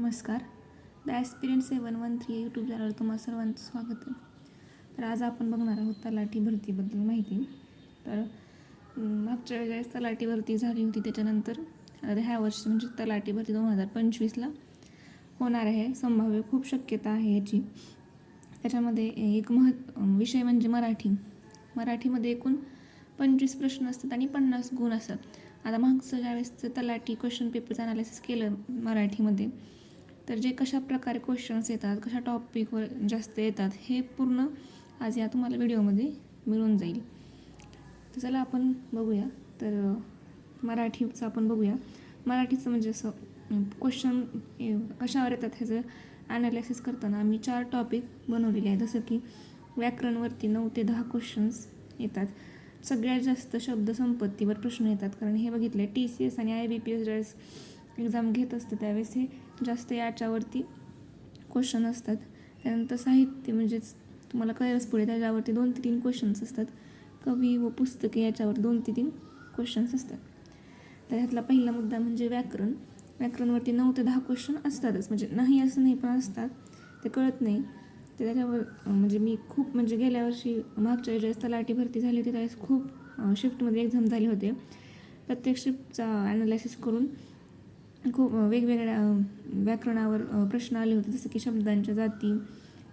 नमस्कार. The aspirian seven one three YouTube channel तुम्हा सर्वांचं स्वागत आहे. तर आज आपण बघणार आहोत तलाठी भरतीबद्दल माहिती. तर मागच्या वेळेस तलाठी भरती झाली होती त्याच्यानंतर ह्या वर्षी म्हणजे तलाठी भरती दोन हजार पंचवीसला होणार आहे. संभाव्य खूप शक्यता आहे याची त्याच्यामध्ये एक महत् विषय म्हणजे मराठी. मराठीमध्ये एकूण पंचवीस प्रश्न असतात आणि पन्नास गुण असतात. आता मागचं ज्यावेळेस तलाठी क्वेश्चन पेपरचं अनालिसिस केलं मराठीमध्ये तर जे कशा प्रकारे क्वेश्चन्स येतात कशा टॉपिकवर जास्त येतात हे पूर्ण आज या तुम्हाला व्हिडिओमध्ये मिळून जाईल. तर चला आपण बघूया. तर मराठीचं आपण बघूया. मराठीचं म्हणजे असं क्वेश्चन कशावर येतात ह्याचं ॲनालिसिस करताना आम्ही चार टॉपिक बनवलेले आहे जसं की व्याकरणवरती नऊ ते दहा क्वेश्चन्स येतात. सगळ्यात जास्त शब्दसंपत्तीवर प्रश्न येतात. कारण हे बघितले टी सी एस आणि आय बी पी एस ज्यावेळेस एक्झाम घेत असतं त्यावेळेस हे जास्त याच्यावरती क्वेश्चन असतात. त्यानंतर साहित्य म्हणजेच तुम्हाला कळेलच पुढे त्याच्यावरती दोन ते तीन क्वेश्चन्स असतात. कवी व पुस्तके याच्यावर दोन ते तीन क्वेश्चन्स असतात. तर ह्यातला पहिला मुद्दा म्हणजे व्याकरण. व्याकरणवरती नऊ ते दहा क्वेश्चन असतातच. म्हणजे नाही असं नाही पण असतात. ते कळत नाही. ते त्याच्यावर म्हणजे मी खूप म्हणजे गेल्या वर्षी मागच्या वेळेस तलाठी भरती झाली होती त्यावेळेस खूप शिफ्टमध्ये एक्झाम झाले होते. प्रत्येक शिफ्टचा ॲनालायसिस करून खूप वेगवेगळ्या व्याकरणावर प्रश्न आले होते जसं की शब्दांच्या जाती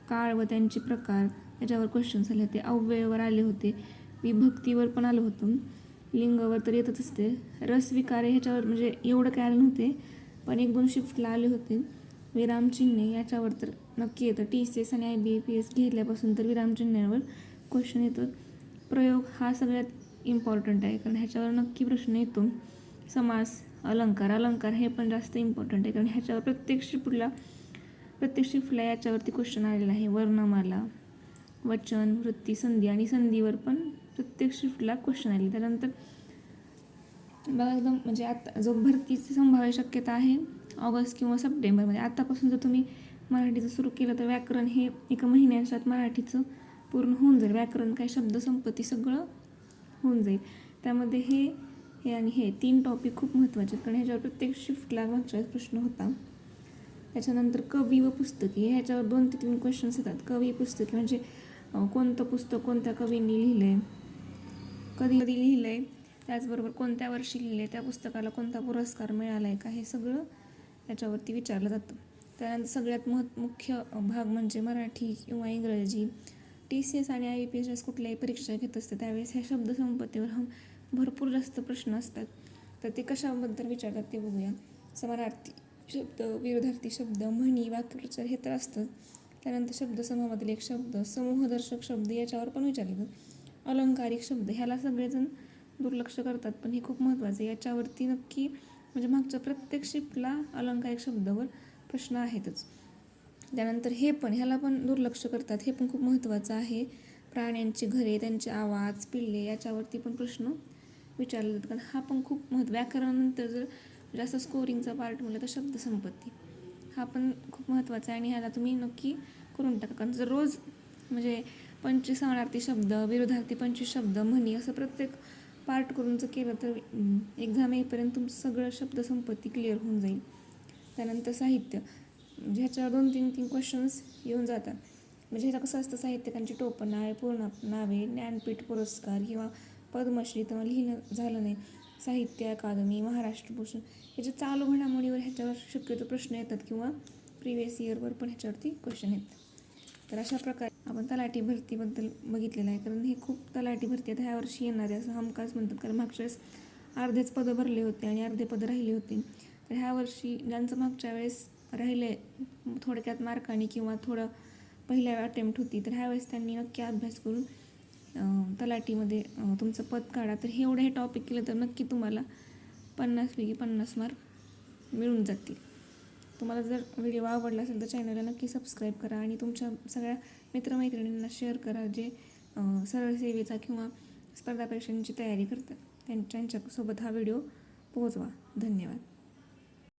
काळ व त्यांचे प्रकार याच्यावर क्वेश्चन्स आले होते अव्ययावर आले होते विभक्तीवर पण आलं होतं. लिंगावर तर येतच असते. रसविकारे ह्याच्यावर म्हणजे एवढं काय आलं नव्हते पण एक दोन शिफ्टला आले होते. विरामचिन्हे याच्यावर तर नक्की येतं. टी सी एस आणि I B A P S घेतल्यापासून तर विरामचिन्हावर क्वेश्चन येतं. प्रयोग हा सगळ्यात इम्पॉर्टंट आहे कारण ह्याच्यावर नक्की प्रश्न येतो. समास अलंकार अलंकार हे पण जास्त इम्पॉर्टंट आहे. कारण ह्याच्यावर प्रत्येक पुढला प्रत्येक शिफ्टला याच्यावरती क्वेश्चन आलेला आहे. वर्णमाला वचन वृत्ती संधी आणि संधीवर पण प्रत्येक फुला क्वेश्चन आले त्यानंतर बघा एकदम म्हणजे आता जो भरतीची संभाव्य शक्यता आहे ऑगस्ट किंवा सप्टेंबरमध्ये. आतापासून जर तुम्ही मराठीचं सुरू केलं तर व्याकरण हे एका महिन्याच्यात मराठीचं पूर्ण होऊन जाईल. व्याकरण काय शब्दसंपत्ती सगळं होऊन जाईल. त्यामध्ये हे हे आणि हे तीन टॉपिक खूप महत्त्वाचे आहेत कारण ह्याच्यावर प्रत्येक शिफ्टला मागच्या प्रश्न होता. त्याच्यानंतर कवी व पुस्तके ह्याच्यावर दोन ते तीन क्वेश्चन्स येतात. कवी पुस्तके म्हणजे कोणतं पुस्तक कोणत्या कवींनी लिहिलं आहे कधी कधी लिहिलं आहे त्याचबरोबर कोणत्या वर्षी लिहिलं आहे त्या पुस्तकाला कोणता पुरस्कार मिळाला आहे का हे सगळं याच्यावरती विचारलं जातं. त्यानंतर सगळ्यात महत् मुख्य भाग म्हणजे मराठी किंवा इंग्रजी. टी सी एस आणि आय पी एस कुठल्याही परीक्षा घेत असते त्यावेळेस ह्या शब्दसंपत्तीवर हम भरपूर जास्त प्रश्न असतात. तर ते कशाबद्दल विचारतात ते बघूया. समानार्थी शब्द विरोधार्थी शब्द म्हणी वाक्यप्रचार हे तर असतं. त्यानंतर शब्दसमूहामधील एक शब्द समूहदर्शक शब्द याच्यावर पण विचारले अलंकारिक शब्द ह्याला सगळेजण दुर्लक्ष करतात पण हे खूप महत्त्वाचं आहे. याच्यावरती नक्की म्हणजे मागच्या प्रत्येक शिफ्टला अलंकारिक शब्दावर प्रश्न आहेतच. त्यानंतर हे पण ह्याला पण दुर्लक्ष करतात. हे पण खूप महत्त्वाचं आहे. प्राण्यांची घरे त्यांचे आवाज पिल्ले याच्यावरती पण प्रश्न विचारलं जातं. कारण हा पण खूप महत्त्व व्याकरणानंतर जर जास्त स्कोरिंगचा पार्ट म्हणलं तर शब्दसंपत्ती हा पण खूप महत्त्वाचा आहे आणि ह्याला तुम्ही नक्की करून टाका. कारण जर रोज म्हणजे पंचवीस समानार्थी शब्द विरोधार्थी पंचवीस शब्द म्हणी असं प्रत्येक पार्ट करून जर केलं तर एक्झाम येईपर्यंत तुमचं सगळं शब्दसंपत्ती क्लिअर होऊन जाईल. त्यानंतर साहित्य. म्हणजे ह्याच्यावर दोन तीन तीन क्वेश्चन्स येऊन जातात. म्हणजे ह्याचं कसं असतं साहित्यिकांची टोपण नावे पूर्ण नावे ज्ञानपीठ पुरस्कार किंवा पद्मश्री तेव्हा लिहिलं झालं नाही. साहित्य अकादमी महाराष्ट्र भूषण ह्याच्या चालू घडामोडीवर ह्याच्यावर शक्यतो प्रश्न येतात किंवा प्रिव्हियस इयरवर पण ह्याच्यावरती क्वेश्चन येतात. तर अशा प्रकारे आपण तलाठी भरतीबद्दल बघितलेलं आहे. कारण हे खूप तलाठी भरती आता ह्या वर्षी येणार आहे असं हमखास म्हणतात. कारण मागच्या वेळेस अर्धेच पदं भरले होते आणि अर्धे पदं राहिले होते. तर ह्या वर्षी ज्यांचं मागच्या वेळेस राहिले थोडक्यात मार्काने किंवा थोडं पहिल्या अटेम्प्ट होती तर ह्यावेळेस त्यांनी नक्की अभ्यास करून तलाटीमध्ये तलाठीमध्ये तुमचं पद काढा. तर हे एवढं हे टॉपिक केलं तर नक्की तुम्हाला पन्नासपैकी पन्नास मार्क मिळून जातील. तुम्हाला जर व्हिडिओ आवडला असेल तर चॅनलला नक्की सबस्क्राईब करा आणि तुमच्या सगळ्या मित्रमैत्रिणींना शेअर करा जे सरळ सेवेचा किंवा स्पर्धा परीक्षांची तयारी करतात. त्यां- त्यांच्यासोबत हा व्हिडिओ पोहोचवा. धन्यवाद.